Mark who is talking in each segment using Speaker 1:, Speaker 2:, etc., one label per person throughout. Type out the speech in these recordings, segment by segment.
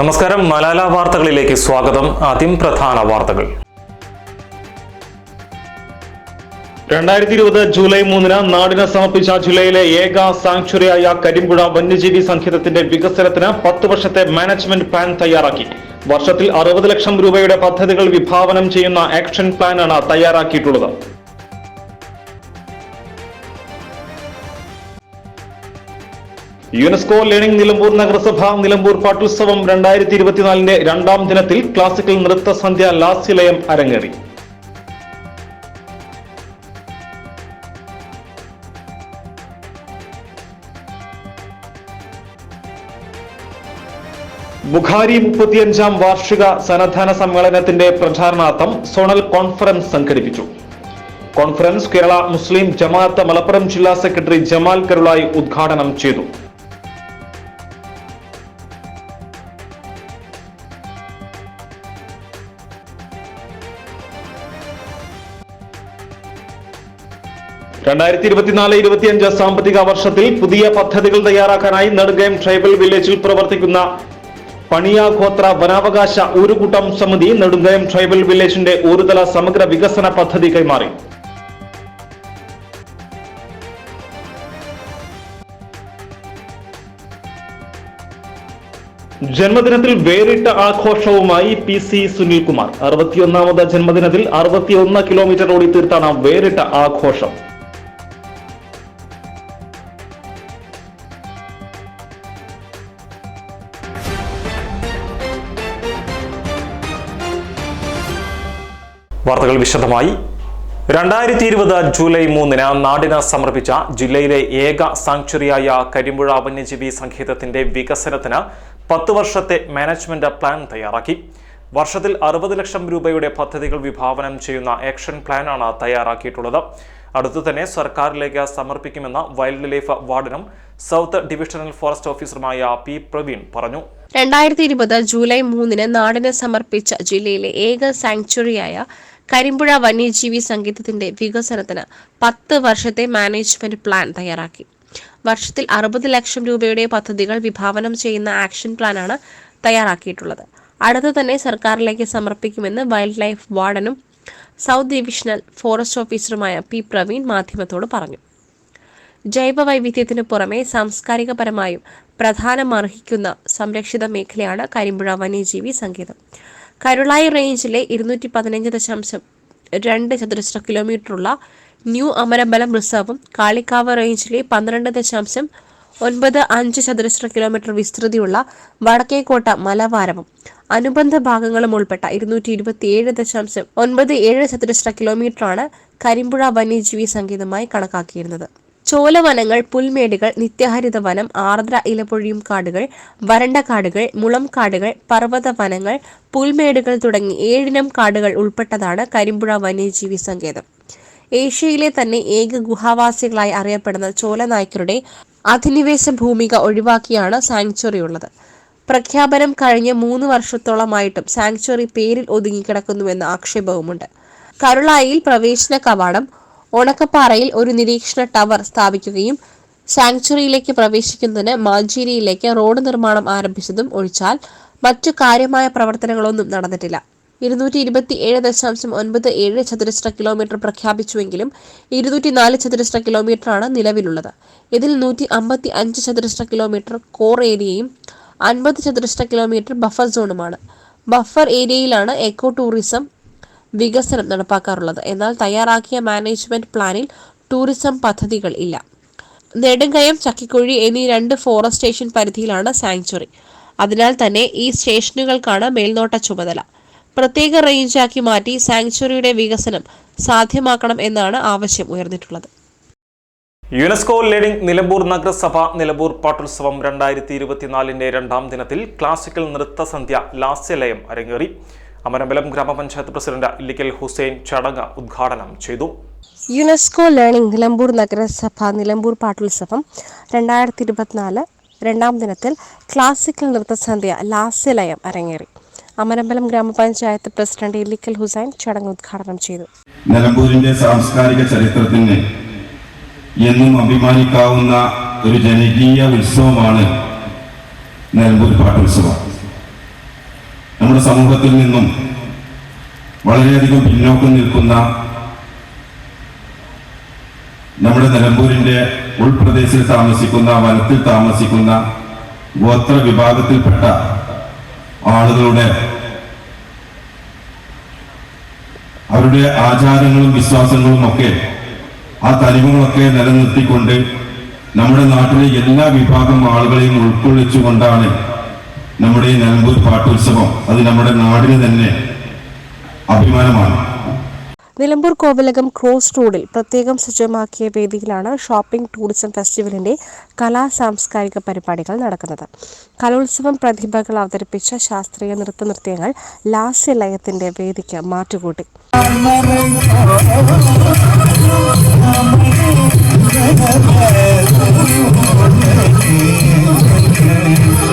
Speaker 1: നമസ്കാരം. മലാല വാർത്തകളിലേക്ക് സ്വാഗതം. ആദ്യം പ്രധാന വാർത്തകൾ. രണ്ടായിരത്തി ഇരുപത് ജൂലൈ മൂന്നിന് നാടിന് സമർപ്പിച്ച ജില്ലയിലെ ഏക സാങ്ച്വറിയായ കരിമ്പുഴ വന്യജീവി സംഗീതത്തിന്റെ വികസനത്തിന് പത്ത് വർഷത്തെ മാനേജ്മെന്റ് പ്ലാൻ തയ്യാറാക്കി. വർഷത്തിൽ അറുപത് ലക്ഷം രൂപയുടെ പദ്ധതികൾ വിഭാവനം ചെയ്യുന്ന ആക്ഷൻ പ്ലാനാണ് തയ്യാറാക്കിയിട്ടുള്ളത്. യുനെസ്കോ ലേണിംഗ് നിലമ്പൂർ നഗരസഭ നിലമ്പൂർ പാട്ടുത്സവം രണ്ടായിരത്തി ഇരുപത്തിനാലിന്റെ രണ്ടാം ദിനത്തിൽ ക്ലാസിക്കൽ നൃത്ത സന്ധ്യ ലാസ്യലയം അരങ്ങേറി. ബുഖാരി മുപ്പത്തിയഞ്ചാം വാർഷിക സന്നദ്ധാന സമ്മേളനത്തിന്റെ പ്രചാരണാർത്ഥം സോണൽ കോൺഫറൻസ് സംഘടിപ്പിച്ചു. കോൺഫറൻസ് കേരള മുസ്ലിം ജമാഅത്ത് മലപ്പുറം ജില്ലാ സെക്രട്ടറി ജമാൽ കരുളായി ഉദ്ഘാടനം ചെയ്തു. രണ്ടായിരത്തി ഇരുപത്തിനാല് ഇരുപത്തിയഞ്ച് സാമ്പത്തിക വർഷത്തിൽ പുതിയ പദ്ധതികൾ തയ്യാറാക്കാനായി നെടുങ്കയം ട്രൈബൽ വില്ലേജിൽ പ്രവർത്തിക്കുന്ന പണിയാഗോത്ര വനാവകാശ ഊരുകൂട്ടം സമിതി നെടുങ്കയം ട്രൈബൽ വില്ലേജിന്റെ ഊരുതല സമഗ്ര വികസന പദ്ധതി കൈമാറി. ജന്മദിനത്തിൽ വേറിട്ട ആഘോഷവുമായി പി സി സുനിൽകുമാർ. അറുപത്തിയൊന്നാമത് ജന്മദിനത്തിൽ അറുപത്തിയൊന്ന് കിലോമീറ്റർ ഓടി തീർത്താണ് വേറിട്ട ആഘോഷം. വാർത്തകൾ വിശദമായി. രണ്ടായിരത്തി ഇരുപത് ജൂലൈ മൂന്നിന് നാടിന് സമർപ്പിച്ച ജില്ലയിലെ ഏക സാങ്ച്വറിയായ കരിമ്പുഴ വന്യജീവി സങ്കേതത്തിന്റെ വികസനത്തിന് പത്ത് വർഷത്തെ മാനേജ്മെന്റ് പ്ലാൻ തയ്യാറാക്കി. വർഷത്തിൽ അറുപത് ലക്ഷം രൂപയുടെ പദ്ധതികൾ വിഭാവനം ചെയ്യുന്ന ആക്ഷൻ പ്ലാനാണ് തയ്യാറാക്കിയിട്ടുള്ളത്. അടുത്തു തന്നെ സർക്കാരിലേക്ക് സമർപ്പിക്കുമെന്ന വൈൽഡ് ലൈഫ് വാർഡനും സൗത്ത് ഡിവിഷണൽ ഫോറസ്റ്റ് ഓഫീസറുമായ പി പ്രവീൺ പറഞ്ഞു.
Speaker 2: രണ്ടായിരത്തി ഇരുപത് ജൂലൈ മൂന്നിന് നാടിന് സമർപ്പിച്ച ജില്ലയിലെ ഏക സാങ്ച്വറിയായ കരിമ്പുഴ വന്യജീവി സംഗീതത്തിന്റെ വികസനത്തിന് പത്ത് വർഷത്തെ മാനേജ്മെന്റ് പ്ലാൻ തയ്യാറാക്കി. വർഷത്തിൽ അറുപത് ലക്ഷം രൂപയുടെ പദ്ധതികൾ വിഭാവനം ചെയ്യുന്ന ആക്ഷൻ പ്ലാനാണ് തയ്യാറാക്കിയിട്ടുള്ളത്. അടുത്തു തന്നെ സർക്കാരിലേക്ക് സമർപ്പിക്കുമെന്ന് വൈൽഡ് ലൈഫ് വാർഡനും സൗത്ത് ഡിവിഷണൽ ഫോറസ്റ്റ് ഓഫീസറുമായ പി പ്രവീൺ മാധ്യമത്തോട് പറഞ്ഞു. ജൈവ വൈവിധ്യത്തിനു പുറമെ സാംസ്കാരികപരമായും പ്രധാനമർഹിക്കുന്ന സംരക്ഷിത മേഖലയാണ് കരിമ്പുഴ വന്യജീവി സങ്കേതം കരുളായി റേഞ്ചിലെ ഇരുന്നൂറ്റി പതിനഞ്ച് ദശാംശം രണ്ട് ചതുരശ്ര കിലോമീറ്ററുള്ള ന്യൂ അമരബലം റിസർവും കാളിക്കാവ് റേഞ്ചിലെ പന്ത്രണ്ട് ദശാംശം ഒൻപത് അഞ്ച് ചതുരശ്ര കിലോമീറ്റർ വിസ്തൃതിയുള്ള വടക്കേക്കോട്ട മലവാരവും അനുബന്ധ ഭാഗങ്ങളും ഉൾപ്പെട്ട ഇരുന്നൂറ്റി ഇരുപത്തിയേഴ് ദശാംശം ഒൻപത് ഏഴ് ചതുരശ്ര കിലോമീറ്ററാണ് കരിമ്പുഴ വന്യജീവി സങ്കേതമായി കണക്കാക്കിയിരുന്നത്. ചോലവനങ്ങൾ പുൽമേടുകൾ നിത്യഹരിത വനം ആർദ്ര ഇലപൊഴിയും കാടുകൾ വരണ്ട കാടുകൾ മുളം കാടുകൾ പർവത വനങ്ങൾ പുൽമേടുകൾ തുടങ്ങി ഏഴിനം കാടുകൾ ഉൾപ്പെട്ടതാണ് കരിമ്പുഴ വന്യജീവി സങ്കേതം. ഏഷ്യയിലെ തന്നെ ഏക ഗുഹാവാസികളായി അറിയപ്പെടുന്ന ചോലനായ്ക്കരുടെ അധിനിവേശ ഭൂമിക ഒഴിവാക്കിയാണ് സാങ്ച്വറി ഉള്ളത് പ്രഖ്യാപനം കഴിഞ്ഞ മൂന്ന് വർഷത്തോളമായിട്ടും സാങ്ച്വറി പേരിൽ ഒതുങ്ങിക്കിടക്കുന്നുവെന്ന ആക്ഷേപവുമുണ്ട്. കരുളായിൽ പ്രവേശന കവാടം ഉണക്കപ്പാറയിൽ ഒരു നിരീക്ഷണ ടവർ സ്ഥാപിക്കുകയും സാങ്ച്വറിയിലേക്ക് പ്രവേശിക്കുന്നതിന് മാഞ്ചേരിയിലേക്ക് റോഡ് നിർമ്മാണം ആരംഭിച്ചതും ഒഴിച്ചാൽ മറ്റു കാര്യമായ പ്രവർത്തനങ്ങളൊന്നും നടന്നിട്ടില്ല. ഇരുന്നൂറ്റി ഇരുപത്തി ഏഴ് ദശാംശം ഒൻപത് ഏഴ് ചതുരശ്ര കിലോമീറ്റർ പ്രഖ്യാപിച്ചുവെങ്കിലും ഇരുന്നൂറ്റി നാല് ചതുരശ്ര കിലോമീറ്ററാണ് നിലവിലുള്ളത്. ഇതിൽ നൂറ്റി അമ്പത്തി അഞ്ച് ചതുരശ്ര കിലോമീറ്റർ കോർ ഏരിയയും അൻപത് ചതുരശ്ര കിലോമീറ്റർ ബഫർ സോണുമാണ്. ബഫർ ഏരിയയിലാണ് എക്കോ ടൂറിസം വികസനം നടപ്പാക്കാറുള്ളത്. എന്നാൽ തയ്യാറാക്കിയ മാനേജ്മെന്റ് പ്ലാനിൽ ടൂറിസം പദ്ധതികൾ ഇല്ല. നെടുങ്കയം ചക്കിക്കുഴി എന്നീ രണ്ട് ഫോറസ്റ്റ് സ്റ്റേഷൻ പരിധിയിലാണ് സാങ്ച്വറി. അതിനാൽ തന്നെ ഈ സ്റ്റേഷനുകൾക്കാണ് മേൽനോട്ട ചുമതല. പ്രത്യേക റേഞ്ചാക്കി മാറ്റി സാങ്ച്വറിയുടെ വികസനം സാധ്യമാക്കണം എന്നാണ് ആവശ്യം ഉയർന്നിട്ടുള്ളത്.
Speaker 1: യുനെസ്കോ ലേണിംഗ് നിലമ്പൂർ നഗരസഭ നിലമ്പൂർ പാട്ടുത്സവം രണ്ടായിരത്തി ഇരുപത്തിനാലിന്റെ രണ്ടാം ദിനത്തിൽ ക്ലാസിക്കൽ നൃത്തസന്ധ്യ ലാസ്യലയം അരങ്ങേറി. അമരമ്പലം ഗ്രാമപഞ്ചായത്ത് പ്രസിഡന്റ് ഇല്ലിക്കൽ ഹുസൈൻ ചടങ്ങ് ഉദ്ഘാടനം ചെയ്തു.
Speaker 2: യുനെസ്കോ ലേണിംഗ് നിലമ്പൂർ നഗരസഭ നിലമ്പൂർ പാട്ടുത്സവം രണ്ടായിരത്തി ഇരുപത്തിനാല് രണ്ടാം ദിനത്തിൽ ക്ലാസിക്കൽ നൃത്തസന്ധ്യ ലാസ്യലയം അരങ്ങേറി. അമരമ്പലം ഗ്രാമപഞ്ചായത്ത് പ്രസിഡന്റ് ഇല്ലിക്കൽ ഹുസൈൻ ചടങ്ങ് ഉദ്ഘാടനം ചെയ്തു.
Speaker 3: നിലമ്പൂരിന്റെ സാംസ്കാരിക ചരിത്രത്തിന് എന്നും അഭിമാനിക്കാവുന്ന ഒരു ജനകീയ ഉത്സവമാണ് നിലമ്പൂർ പാട്ടുത്സവം. നമ്മുടെ സമൂഹത്തിൽ നിന്നും വളരെയധികം പിന്നോക്കം നിൽക്കുന്ന നമ്മുടെ നിലമ്പൂരിന്റെ ഉൾപ്രദേശിൽ താമസിക്കുന്ന വനത്തിൽ താമസിക്കുന്ന ഗോത്ര വിഭാഗത്തിൽപ്പെട്ട ആളുകളുടെ അവരുടെ ആചാരങ്ങളും വിശ്വാസങ്ങളും ഒക്കെ ആ തനിമകളൊക്കെ നിലനിർത്തിക്കൊണ്ട് നമ്മുടെ നാട്ടിലെ എല്ലാ വിഭാഗം ആളുകളെയും ഉൾക്കൊള്ളിച്ചുകൊണ്ടാണ് നമ്മുടെ നിലമ്പൂർ പാട്ടുത്സവം അത് നമ്മുടെ നാടിന് തന്നെ അഭിമാനമാണ്.
Speaker 2: നിലമ്പൂർ കോവിലകം ക്രോസ് റോഡിൽ പ്രത്യേകം സജ്ജമാക്കിയ വേദിയിലാണ് ഷോപ്പിംഗ് ടൂറിസം ഫെസ്റ്റിവലിന്റെ കലാ സാംസ്കാരിക പരിപാടികൾ നടക്കുന്നത്. കലോത്സവം പ്രതിഭകൾ അവതരിപ്പിച്ച ശാസ്ത്രീയ നൃത്ത നൃത്യങ്ങൾ ലാസ്യ ലാസ്യലയത്തിന്റെ വേദിക്ക് മാറ്റുകൂട്ടി.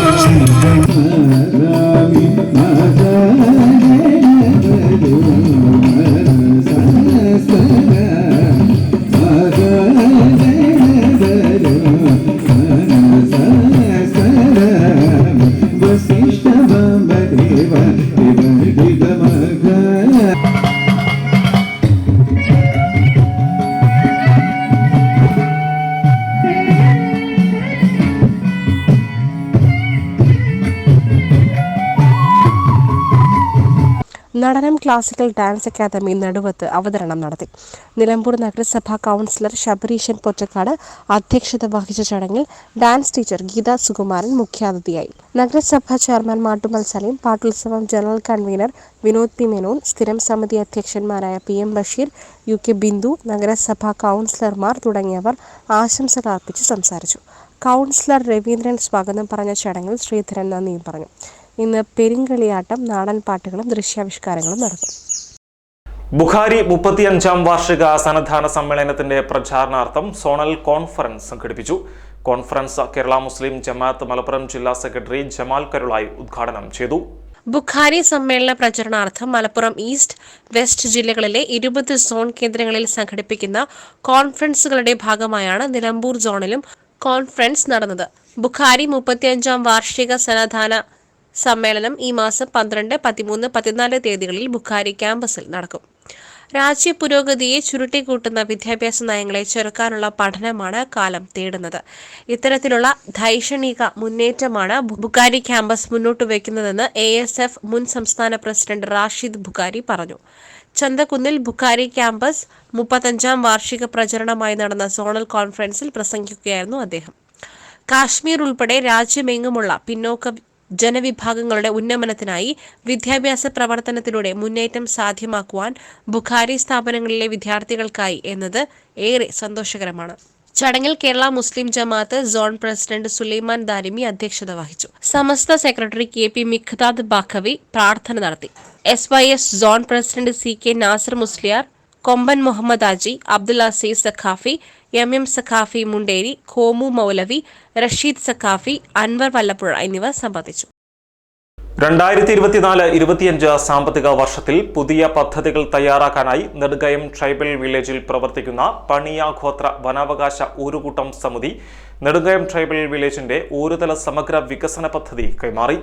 Speaker 4: Vasishta
Speaker 2: classical dance academy Naduvath അവതരണം നടത്തി. നിലമ്പൂർ നഗരസഭാ കൗൺസിലർ ശബരീശൻ പൊറ്റക്കാട് അധ്യക്ഷത വഹിച്ച ചടങ്ങിൽ ഡാൻസ് ടീച്ചർ ഗീത സുകുമാരൻ മുഖ്യാതിഥിയായി. നഗരസഭാ chairman Mattumal Saleem പാട്ടുത്സവം general convener Vinod P Menon സ്ഥിരം സമിതി അധ്യക്ഷന്മാരായ P M Basheer U K Bindu നഗരസഭാ കൗൺസിലർമാർ തുടങ്ങിയവർ ആശംസകൾ അർപ്പിച്ച് സംസാരിച്ചു. കൗൺസിലർ രവീന്ദ്രൻ സ്വാഗതം പറഞ്ഞ ചടങ്ങിൽ ശ്രീധരൻ നന്ദിയും പറഞ്ഞു. ഇന്ന് പെരിങ്കളിയാട്ടം നാടൻ പാട്ടുകളും ദൃശ്യാവിഷ്കാരങ്ങളും നടക്കും.
Speaker 1: ബുഖാരി മുപ്പത്തിയഞ്ചാം വാർഷിക സന്നദ്ധാന സമ്മേളനത്തിന്റെ പ്രചാരണാർത്ഥം സോണൽ കോൺഫറൻസ് സംഘടിപ്പിച്ചു. കോൺഫറൻസ് കേരള മുസ്ലിം ജമാഅത്ത് മലപ്പുറം ജില്ലാ സെക്രട്ടറി ജമാൽ കരുളായി ഉദ്ഘാടനം ചെയ്തു.
Speaker 2: ബുഖാരി സമ്മേളന പ്രചരണാർത്ഥം മലപ്പുറം ഈസ്റ്റ് വെസ്റ്റ് ജില്ലകളിലെ ഇരുപത് സോൺ കേന്ദ്രങ്ങളിൽ സംഘടിപ്പിക്കുന്ന കോൺഫറൻസുകളുടെ ഭാഗമായാണ് നിലമ്പൂർ സോണിലും കോൺഫറൻസ് നടന്നത്. ബുഖാരി മുപ്പത്തിയഞ്ചാം വാർഷിക സന്നദ്ധാന സമ്മേളനം ഈ മാസം പന്ത്രണ്ട് പതിമൂന്ന് പതിനാല് തീയതികളിൽ ബുഖാരി ക്യാമ്പസിൽ നടക്കും. രാജ്യ പുരോഗതിയെ ചുരുട്ടിക്കൂട്ടുന്ന വിദ്യാഭ്യാസ നയങ്ങളെ ചെറുക്കാനുള്ള പഠനമാണ് കാലം തേടുന്നത്. ഇത്തരത്തിലുള്ള ധൈഷണിക മുന്നേറ്റമാണ് ബുഖാരി ക്യാമ്പസ് മുന്നോട്ട് വയ്ക്കുന്നതെന്ന് എ എസ് എഫ് മുൻ സംസ്ഥാന പ്രസിഡന്റ് റാഷിദ് ബുഖാരി പറഞ്ഞു. ചന്തക്കുന്നിൽ ബുഖാരി ക്യാമ്പസ് മുപ്പത്തഞ്ചാം വാർഷിക പ്രചരണമായി നടന്ന സോണൽ കോൺഫറൻസിൽ പ്രസംഗിക്കുകയായിരുന്നു അദ്ദേഹം. കാശ്മീർ ഉൾപ്പെടെ രാജ്യമെങ്ങുമുള്ള പിന്നോക്ക ജനവിഭാഗങ്ങളുടെ ഉന്നമനത്തിനായി വിദ്യാഭ്യാസ പ്രവർത്തനത്തിലൂടെ മുന്നേറ്റം സാധ്യമാക്കുവാൻ ബുഖാരി സ്ഥാപനങ്ങളിലെ വിദ്യാർത്ഥികൾക്കായി എന്നത് ഏറെ സന്തോഷകരമാണ്. ചടങ്ങിൽ കേരള മുസ്ലിം ജമാഅത്ത് സോൺ പ്രസിഡന്റ് സുലൈമാൻ ദാരിമി അധ്യക്ഷത വഹിച്ചു. Samastha secretary K P Miqdad Baqavi പ്രാർത്ഥന നടത്തി. S Y S zone president C K Nasar Musliyar Komban Muhammad Aji Abdul Azeez Saqafi M M Saqafi Munderi Komu Moulavi Rasheed Saqafi Anwar Vallappuzha എന്നിവർ സംബന്ധിച്ചു.
Speaker 1: രണ്ടായിരത്തി ഇരുപത്തിനാല് ഇരുപത്തിയഞ്ച് സാമ്പത്തിക വർഷത്തിൽ പുതിയ പദ്ധതികൾ തയ്യാറാക്കാനായി നെടുകയം ട്രൈബൽ വില്ലേജിൽ പ്രവർത്തിക്കുന്ന പണിയാഘോത്ര വനാവകാശ ഊരുകൂട്ടം സമിതി നെടുകയം ട്രൈബൽ വില്ലേജിന്റെ ഊരുതല സമഗ്ര വികസന പദ്ധതി കൈമാറി.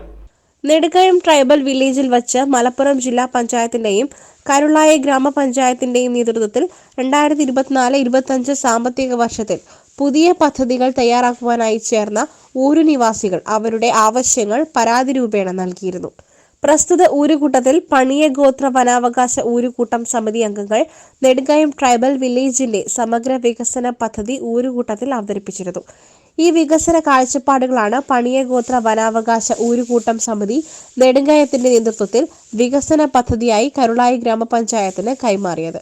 Speaker 2: നെടുകയം ട്രൈബൽ വില്ലേജിൽ വച്ച് മലപ്പുറം ജില്ലാ പഞ്ചായത്തിന്റെയും കരുളായ ഗ്രാമപഞ്ചായത്തിന്റെയും നേതൃത്വത്തിൽ രണ്ടായിരത്തി ഇരുപത്തിനാല് ഇരുപത്തഞ്ച് സാമ്പത്തിക വർഷത്തിൽ പുതിയ പദ്ധതികൾ തയ്യാറാക്കുവാനായി ചേർന്ന ഊരു നിവാസികൾ അവരുടെ ആവശ്യങ്ങൾ പരാതി രൂപേണ നൽകിയിരുന്നു. പ്രസ്തുത ഊരുകൂട്ടത്തിൽ പണിയ ഗോത്ര വനാവകാശ ഊരുകൂട്ടം സമിതി അംഗങ്ങൾ നെടുങ്കയം ട്രൈബൽ വില്ലേജിന്റെ സമഗ്ര വികസന പദ്ധതി ഊരുകൂട്ടത്തിൽ അവതരിപ്പിച്ചിരുന്നു. ഈ വികസന കാഴ്ചപ്പാടുകളാണ് പണിയ ഗോത്ര വനാവകാശ ഊരുകൂട്ടം സമിതി നെടുങ്കയത്തിന്റെ നേതൃത്വത്തിൽ വികസന പദ്ധതിയായി കരുളായി ഗ്രാമപഞ്ചായത്തിന് കൈമാറിയത്.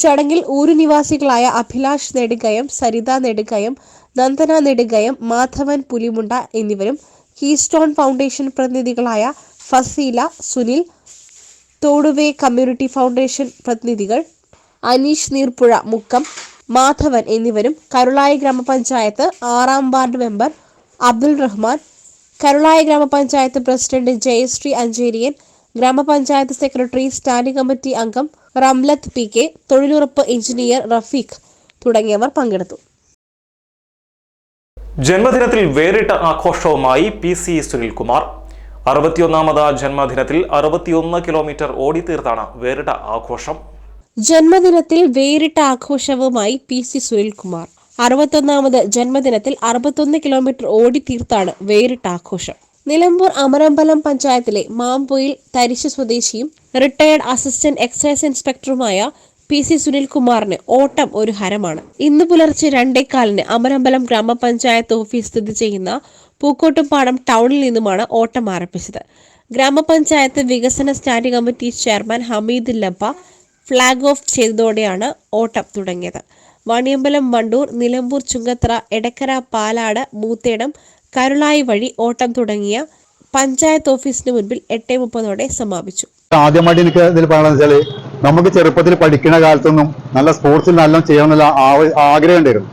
Speaker 2: ചടങ്ങിൽ ഊരു നിവാസികളായ അഭിലാഷ് നെടുകയം സരിത നെടുകയം നന്ദന നെടുകയം മാധവൻ പുലിമുണ്ട എന്നിവരും കീസ്റ്റോൺ ഫൗണ്ടേഷൻ പ്രതിനിധികളായ ഫസീല സുനിൽ തോടുവേ കമ്മ്യൂണിറ്റി ഫൗണ്ടേഷൻ പ്രതിനിധികൾ അനീഷ് നീർപ്പുഴ മുക്കം മാധവൻ എന്നിവരും കരുളായി ഗ്രാമപഞ്ചായത്ത് ആറാം വാർഡ് മെമ്പർ അബ്ദുൾ റഹ്മാൻ കരുളായി ഗ്രാമപഞ്ചായത്ത് പ്രസിഡന്റ് ജയശ്രീ അഞ്ചേരിയൻ ഗ്രാമപഞ്ചായത്ത് സെക്രട്ടറി സ്റ്റാൻഡിംഗ് കമ്മിറ്റി അംഗം റംലത്ത് പി കെ തൊഴിലുറപ്പ് എഞ്ചിനീയർ റഫീഖ് തുടങ്ങിയവർ പങ്കെടുത്തു.
Speaker 1: ജന്മദിനത്തിൽ വേറിട്ട ആഘോഷവുമായി പി സി സുനിൽകുമാർ. അറുപത്തിയൊന്നാമത് ജന്മദിനത്തിൽ അറുപത്തിയൊന്ന് കിലോമീറ്റർ ഓടിത്തീർത്താണ് വേറിട്ട ആഘോഷം.
Speaker 2: ജന്മദിനത്തിൽ വേറിട്ട ആഘോഷവുമായി പി സി സുനിൽകുമാർ. അറുപത്തൊന്നാമത് ജന്മദിനത്തിൽ അറുപത്തൊന്ന് കിലോമീറ്റർ ഓടിത്തീർത്താണ് വേറിട്ട ആഘോഷം. നിലമ്പൂർ അമരമ്പലം പഞ്ചായത്തിലെ മാമ്പൊയിൽ തരിശു സ്വദേശിയും റിട്ടയർഡ് അസിസ്റ്റന്റ് എക്സൈസ് ഇൻസ്പെക്ടറുമായ പി സി സുനിൽകുമാറിന് ഓട്ടം ഒരു ഹരമാണ്. ഇന്ന് പുലർച്ചെ രണ്ടേക്കാലിന് അമരമ്പലം ഗ്രാമപഞ്ചായത്ത് ഓഫീസ് സ്ഥിതി ചെയ്യുന്ന പൂക്കോട്ടുംപാടം ടൗണിൽ നിന്നുമാണ് ഓട്ടം ആരംഭിച്ചത്. ഗ്രാമപഞ്ചായത്ത് വികസന standing committee chairman Hameed Labba flag off ചെയ്തതോടെയാണ് ഓട്ടം തുടങ്ങിയത്. വാണിയമ്പലം വണ്ടൂർ നിലമ്പൂർ ചുങ്കത്ര എടക്കര പാലാട് മൂത്തേടം കരുളായി വഴി ഓട്ടം തുടങ്ങിയ പഞ്ചായത്ത് ഓഫീസിന് മുൻപിൽ എട്ട് മുപ്പതോടെ സമാപിച്ചു.
Speaker 5: ആദ്യമായിട്ട് എനിക്ക് ഇതിൽ പറയണമെന്ന് വെച്ചാൽ നമുക്ക് ചെറുപ്പത്തിൽ പഠിക്കുന്ന കാലത്തൊന്നും നല്ല സ്പോർട്സിൽ നല്ല ചെയ്യണമെന്നുള്ള ആഗ്രഹം ഉണ്ടായിരുന്നു.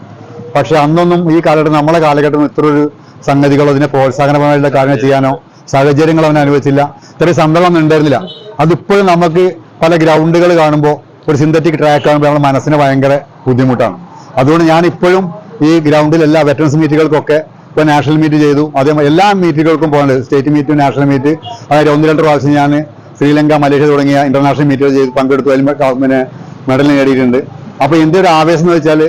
Speaker 5: പക്ഷെ അന്നൊന്നും ഈ കാലഘട്ടം നമ്മളെ കാലഘട്ടം ഇത്ര ഒരു സംഗതികളോ അതിനെ പ്രോത്സാഹനപരമായിട്ടുള്ള കാര്യങ്ങൾ ചെയ്യാനോ സാഹചര്യങ്ങൾ അവനെ അനുവദിച്ചില്ല. ഇത്രയും സന്ദർഭം ഉണ്ടായിരുന്നില്ല. അതിപ്പോഴും നമുക്ക് പല ഗ്രൗണ്ടുകൾ കാണുമ്പോൾ ഒരു സിന്തറ്റിക് ട്രാക്ക് കാണുമ്പോൾ നമ്മുടെ മനസ്സിന് ഭയങ്കര ബുദ്ധിമുട്ടാണ്. അതുകൊണ്ട് ഞാൻ ഇപ്പോഴും ഈ ഗ്രൗണ്ടിൽ എല്ലാ വെറ്ററൻസ് മീറ്റുകൾക്കൊക്കെ ഇപ്പോൾ നാഷണൽ മീറ്റ് ചെയ്തു. അതേപോലെ എല്ലാ മീറ്റുകൾക്കും പോകുന്നുണ്ട് സ്റ്റേറ്റ് മീറ്റ് നാഷണൽ മീറ്റ് അതായത് ഒന്ന് രണ്ട് പ്രാവശ്യം ഞാൻ ശ്രീലങ്ക മലേഷ്യ തുടങ്ങിയ ഇന്റർനാഷണൽ മീറ്റുകൾ ചെയ്ത് പങ്കെടുത്തു. അതിൽ പിന്നെ മെഡൽ നേടിയിട്ടുണ്ട്. അപ്പോൾ എന്റെ ഒരു ആവേശം എന്ന് വെച്ചാൽ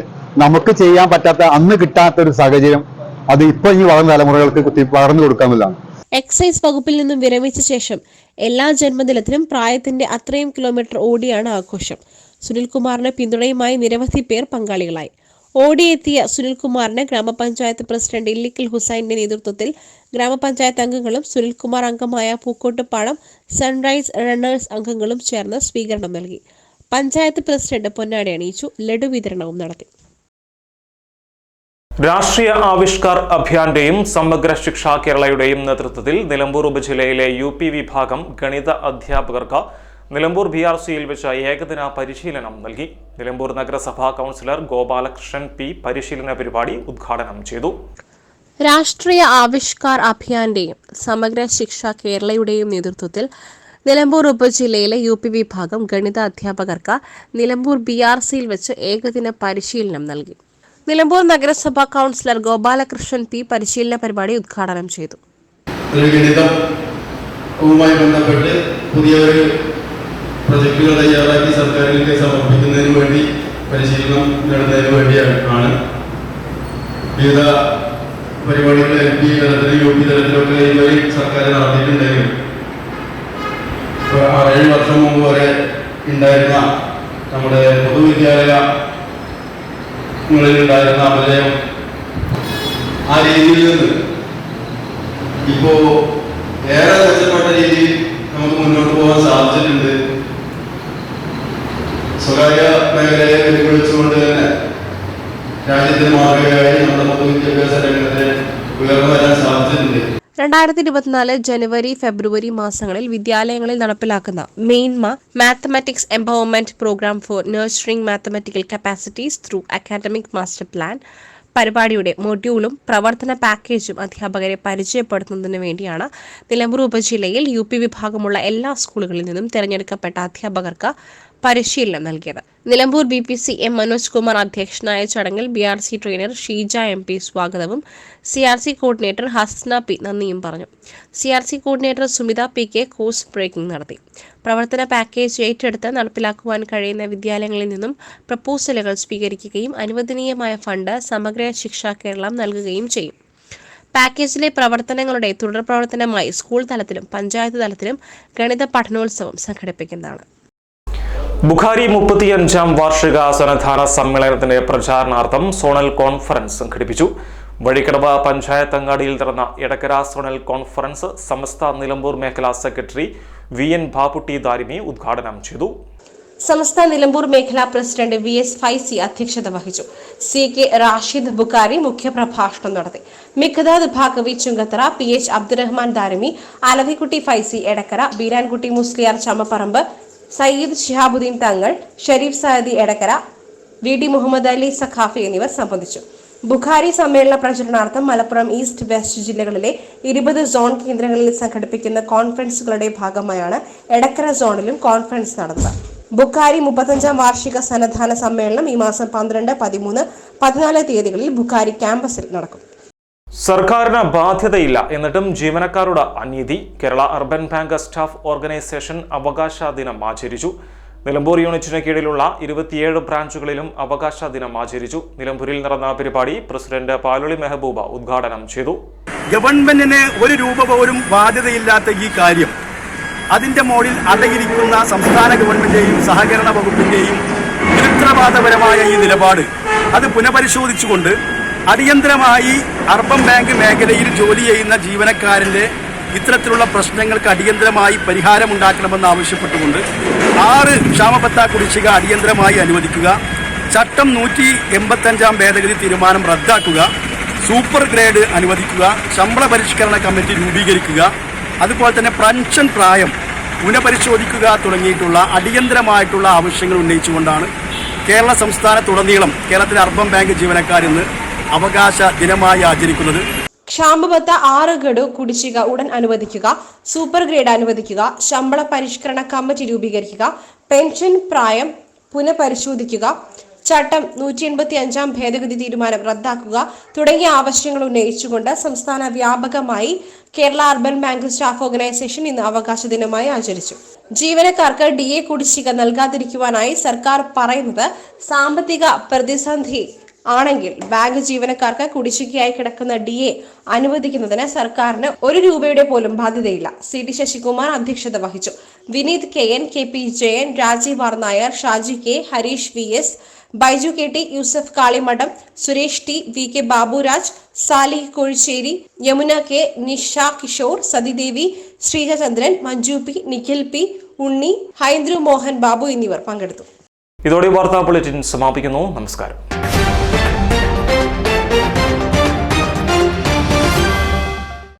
Speaker 5: നമുക്ക് ചെയ്യാൻ പറ്റാത്ത അന്ന് കിട്ടാത്ത ഒരു സാഹചര്യം അത് ഇപ്പൊ ഈ വളർന്ന തലമുറകൾക്ക് പകർന്നു കൊടുക്കാന്നുള്ളതാണ്.
Speaker 2: എക്സൈസ് വകുപ്പിൽ നിന്നും വിരമിച്ച ശേഷം എല്ലാ ജന്മദിനത്തിനും പ്രായത്തിന്റെ അത്രയും കിലോമീറ്റർ ഓടിയാണ് ആഘോഷം. സുനിൽകുമാറിന് പിന്തുണയുമായി നിരവധി പേർ പങ്കാളികളായി. ഓടിയെത്തിയ സുനിൽകുമാറിന് ഗ്രാമപഞ്ചായത്ത് പ്രസിഡന്റ് ഇല്ലിക്കൽ ഹുസൈന്റെ നേതൃത്വത്തിൽ ഗ്രാമപഞ്ചായത്ത് അംഗങ്ങളും സുനിൽകുമാർ അംഗമായ പൂക്കോട്ടുപാടം സൺറൈസ് റണ്ണേഴ്സ് അംഗങ്ങളും ചേർന്ന് സ്വീകരണം നൽകി. പഞ്ചായത്ത് പ്രസിഡന്റ് പൊന്നാടി അണിയിച്ചു. ലഡു വിതരണവും നടത്തി.
Speaker 1: രാഷ്ട്രീയ ആവിഷ്കാർ അഭിയാന്റെയും സമഗ്ര ശിക്ഷ കേരളയുടെയും നേതൃത്വത്തിൽ നിലമ്പൂർ ഉപജില്ലയിലെ യു പി വിഭാഗം ഗണിത അധ്യാപകർക്ക് നിലമ്പൂർ ബി ആർ സിയിൽ വെച്ച് ഏകദിന പരിശീലനം നൽകി. നിലമ്പൂർ നഗരസഭാ കൗൺസിലർ ഗോപാലകൃഷ്ണൻ പി പരിശീലന പരിപാടി ഉദ്ഘാടനം ചെയ്തു.
Speaker 2: രാഷ്ട്രീയ ആവിഷ്കാർ അഭിയാന്റെയും സമഗ്ര ശിക്ഷ കേരളയുടെയും നേതൃത്വത്തിൽ നിലമ്പൂർ ഉപജില്ലയിലെ യു പി വിഭാഗം ഗണിത അധ്യാപകർക്ക് നിലമ്പൂർ ബി ആർ സിയിൽ വെച്ച് ഏകദിന പരിശീലനം നൽകി. നിലമ്പൂർ നഗരസഭാ കൗൺസിലർ ഗോപാലകൃഷ്ണൻ പി പരിശീലന പരിപാടി ഉദ്ഘാടനം ചെയ്തു.
Speaker 6: ഗണിതവുമായി ബന്ധപ്പെട്ട് പുതിയ ഒരു പ്രൊജക്ടുകൾ തയ്യാറാക്കി സർക്കാരിലേക്ക് സമർപ്പിക്കുന്നതിന് വേണ്ടി പരിശീലനം നേടുന്നതിന് വേണ്ടിയാണ്. ആണ് വിവിധ പരിപാടികൾ എൽ പി തലത്തിലും യു പി തലത്തിലൊക്കെ ഇതുവരെ സർക്കാർ നടത്തിയിട്ടുണ്ടെങ്കിലും ഏഴ് വർഷം മുമ്പ് വരെ ഉണ്ടായിരുന്ന നമ്മുടെ പൊതുവിദ്യാലയങ്ങളിൽ ഉണ്ടായിരുന്ന അപജയം ആ രീതിയിൽ നിന്ന് ഇപ്പോ ഏറെ മെച്ചപ്പെട്ട രീതിയിൽ നമുക്ക് മുന്നോട്ട് പോകാൻ സാധിച്ചിട്ടുണ്ട്. സ്വകാര്യ മേഖലയെ വെല്ലുവിളിച്ചുകൊണ്ട് തന്നെ രാജ്യത്തിന് മാതൃകയായി നമ്മുടെ പൊതുവിദ്യാഭ്യാസ രംഗത്തെ ഉയർന്നു വരാൻ സാധിച്ചിട്ടുണ്ട്.
Speaker 2: രണ്ടായിരത്തി ഇരുപത്തിനാല് ജനുവരി ഫെബ്രുവരി മാസങ്ങളിൽ വിദ്യാലയങ്ങളിൽ നടപ്പിലാക്കുന്ന മെയിൻമ mathematics empowerment programme for nurturing mathematical capacities through academic master plan പരിപാടിയുടെ മൊഡ്യൂളും പ്രവർത്തന പാക്കേജും അധ്യാപകരെ പരിചയപ്പെടുത്തുന്നതിന് വേണ്ടിയാണ്. നിലമ്പൂർ ഉപജില്ലയിൽ യു പി വിഭാഗമുള്ള എല്ലാ സ്കൂളുകളിൽ നിന്നും തിരഞ്ഞെടുക്കപ്പെട്ട അധ്യാപകർക്ക് പരിശീലനം നൽകിയത്. Nilambur B P C M Manoj Kumar അധ്യക്ഷനായ ചടങ്ങിൽ B R C trainer Sheeja M P സ്വാഗതവും C R C coordinator Hasna P നന്ദിയും പറഞ്ഞു. C R C coordinator Sumitha P K course breaking നടത്തി. പ്രവർത്തന പാക്കേജ് ഏറ്റെടുത്ത് നടപ്പിലാക്കുവാൻ കഴിയുന്ന വിദ്യാലയങ്ങളിൽ നിന്നും പ്രപ്പോസലുകൾ സ്വീകരിക്കുകയും അനുവദനീയമായ ഫണ്ട് സമഗ്ര ശിക്ഷ കേരളം നൽകുകയും ചെയ്യും. പാക്കേജിലെ പ്രവർത്തനങ്ങളുടെ തുടർ പ്രവർത്തനമായി സ്കൂൾ തലത്തിലും പഞ്ചായത്ത് തലത്തിലും ഗണിത പഠനോത്സവം സംഘടിപ്പിക്കുന്നതാണ്.
Speaker 1: ബുഖാരി മുപ്പത്തിയഞ്ചാം വാർഷിക സന്നദ്ധാന സമ്മേളനത്തിന്റെ പ്രചാരണാർത്ഥം സോണൽ കോൺഫറൻസ് സംഘടിപ്പിച്ചു. വഴിക്കടവ പഞ്ചായത്ത് അങ്ങാടിയിൽ നടന്ന ഇടക്കര സോണൽ കോൺഫറൻസ് സമസ്ത നിലമ്പൂർ മേഖലാ secretary V N Bapputty Darimi ഉദ്ഘാടനം ചെയ്തു.
Speaker 2: സമസ്ത നിലമ്പൂർ മേഖലാ പ്രസിഡന്റ് വി എസ് ഫൈസി അധ്യക്ഷത വഹിച്ചു. സി കെ റാഷിദ് ബുഖാരി മുഖ്യപ്രഭാഷണം നടത്തി. Miqdad Baqavi Chungathara P H Abdurahman Darimi Alavikutty Faizy Edakkara Beerankutty Musliyar Chamapparamba Sayyid Shihabuddin Thangal Shareef Sayadi Edakkara V D Muhammad Ali Saqafi എന്നിവർ സംബന്ധിച്ചു. ബുഖാരി സമ്മേളന പ്രചരണാർത്ഥം മലപ്പുറം ഈസ്റ്റ് വെസ്റ്റ് ജില്ലകളിലെ ഇരുപത് സോൺ കേന്ദ്രങ്ങളിൽ സംഘടിപ്പിക്കുന്ന കോൺഫറൻസുകളുടെ ഭാഗമായാണ് എടക്കര സോണിലും കോൺഫറൻസ് നടന്നത്. ബുഖാരി മുപ്പത്തഞ്ചാം വാർഷിക സന്നദ്ധാന സമ്മേളനം ഈ മാസം പന്ത്രണ്ട് പതിമൂന്ന് പതിനാല് തീയതികളിൽ ബുഖാരി ക്യാമ്പസിൽ നടക്കും.
Speaker 1: സർക്കാരിന് ബാധ്യതയില്ല എന്നിട്ടും ജീവനക്കാരുടെ അനീതി Kerala urban bank staff organisation അവകാശ ദിനം ആചരിച്ചു. നിലമ്പൂർ യൂണിറ്റിന് കീഴിലുള്ള ഇരുപത്തിയേഴ് ബ്രാഞ്ചുകളിലും അവകാശ ദിനം ആചരിച്ചു. നിലമ്പൂരിൽ നടന്ന പരിപാടി പ്രസിഡന്റ് പാലൊളി മെഹബൂബ ഉദ്ഘാടനം ചെയ്തു.
Speaker 7: ഗവൺമെന്റിന് ഒരു രൂപ പോലും ബാധ്യതയില്ലാത്ത ഈ കാര്യം അതിന്റെ മുകളിൽ അടങ്ങിയിരിക്കുന്ന സംസ്ഥാന ഗവൺമെന്റിന്റെയും സഹകരണ വകുപ്പിന്റെയും ഈ നിലപാട് അത് പുനഃപരിശോധിച്ചുകൊണ്ട് അടിയന്തരമായി അർബൻ ബാങ്ക് മേഖലയിൽ ജോലി ചെയ്യുന്ന ജീവനക്കാരന്റെ ഇത്തരത്തിലുള്ള പ്രശ്നങ്ങൾക്ക് അടിയന്തരമായി പരിഹാരമുണ്ടാക്കണമെന്ന് ആവശ്യപ്പെട്ടുകൊണ്ട് ആറ് ക്ഷാമബത്ത കുടിശ്ശിക അടിയന്തരമായി അനുവദിക്കുക ചട്ടം നൂറ്റി എൺപത്തഞ്ചാം ഭേദഗതി തീരുമാനം റദ്ദാക്കുക സൂപ്പർ ഗ്രേഡ് അനുവദിക്കുക ശമ്പള പരിഷ്കരണ കമ്മിറ്റി രൂപീകരിക്കുക അതുപോലെ തന്നെ പെൻഷൻ പ്രായം പുനഃപരിശോധിക്കുക തുടങ്ങിയിട്ടുള്ള അടിയന്തരമായിട്ടുള്ള ആവശ്യങ്ങൾ ഉന്നയിച്ചുകൊണ്ടാണ് കേരള സംസ്ഥാനത്തുടനീളം കേരളത്തിലെ അർബൻ ബാങ്ക് ജീവനക്കാർ അവകാശ ദിനമായി ആചരിക്കുന്നത്.
Speaker 2: ക്ഷാമബത്ത ആറ് ഗഡു കുടിശ്ശിക ഉടൻ അനുവദിക്കുക സൂപ്പർ ഗ്രേഡ് അനുവദിക്കുക ശമ്പള പരിഷ്കരണ കമ്മിറ്റി രൂപീകരിക്കുക പെൻഷൻ പ്രായം പുനഃപരിശോധിക്കുക ചട്ടം നൂറ്റി എൺപത്തി അഞ്ചാം ഭേദഗതി തീരുമാനം റദ്ദാക്കുക തുടങ്ങിയ ആവശ്യങ്ങൾ ഉന്നയിച്ചുകൊണ്ട് സംസ്ഥാന വ്യാപകമായി Kerala urban bank staff organisation ഇന്ന് അവകാശ ദിനമായി ആചരിച്ചു. ജീവനക്കാർക്ക് ഡി എ കുടിശ്ശിക നൽകാതിരിക്കുവാനായി സർക്കാർ പറയുന്നത് സാമ്പത്തിക പ്രതിസന്ധി ആണെങ്കിൽ ബാങ്ക് ജീവനക്കാർക്ക് കുടിശ്ശികയായി കിടക്കുന്ന ഡി എ അനുവദിക്കുന്നതിന് സർക്കാരിന് ഒരു രൂപയുടെ പോലും ബാധ്യതയില്ല. സി ടി ശശികുമാർ അധ്യക്ഷത വഹിച്ചു. Vineeth K N K P Jayan Rajeev R Nair Shaji K Hareesh V S Baiju K T Yusuf Kalimadam Suresh T V K Baburaj Salih Kozhichery Yamuna K Nisha Kishore Sathidevi Sreejachandran Manju P Nikhil P Unni ഹൈന്ദ്രു Mohan Babu എന്നിവർ പങ്കെടുത്തു.
Speaker 1: ഇതോടെ വാർത്താ bulletin സമാപിക്കുന്നു. നമസ്കാരം.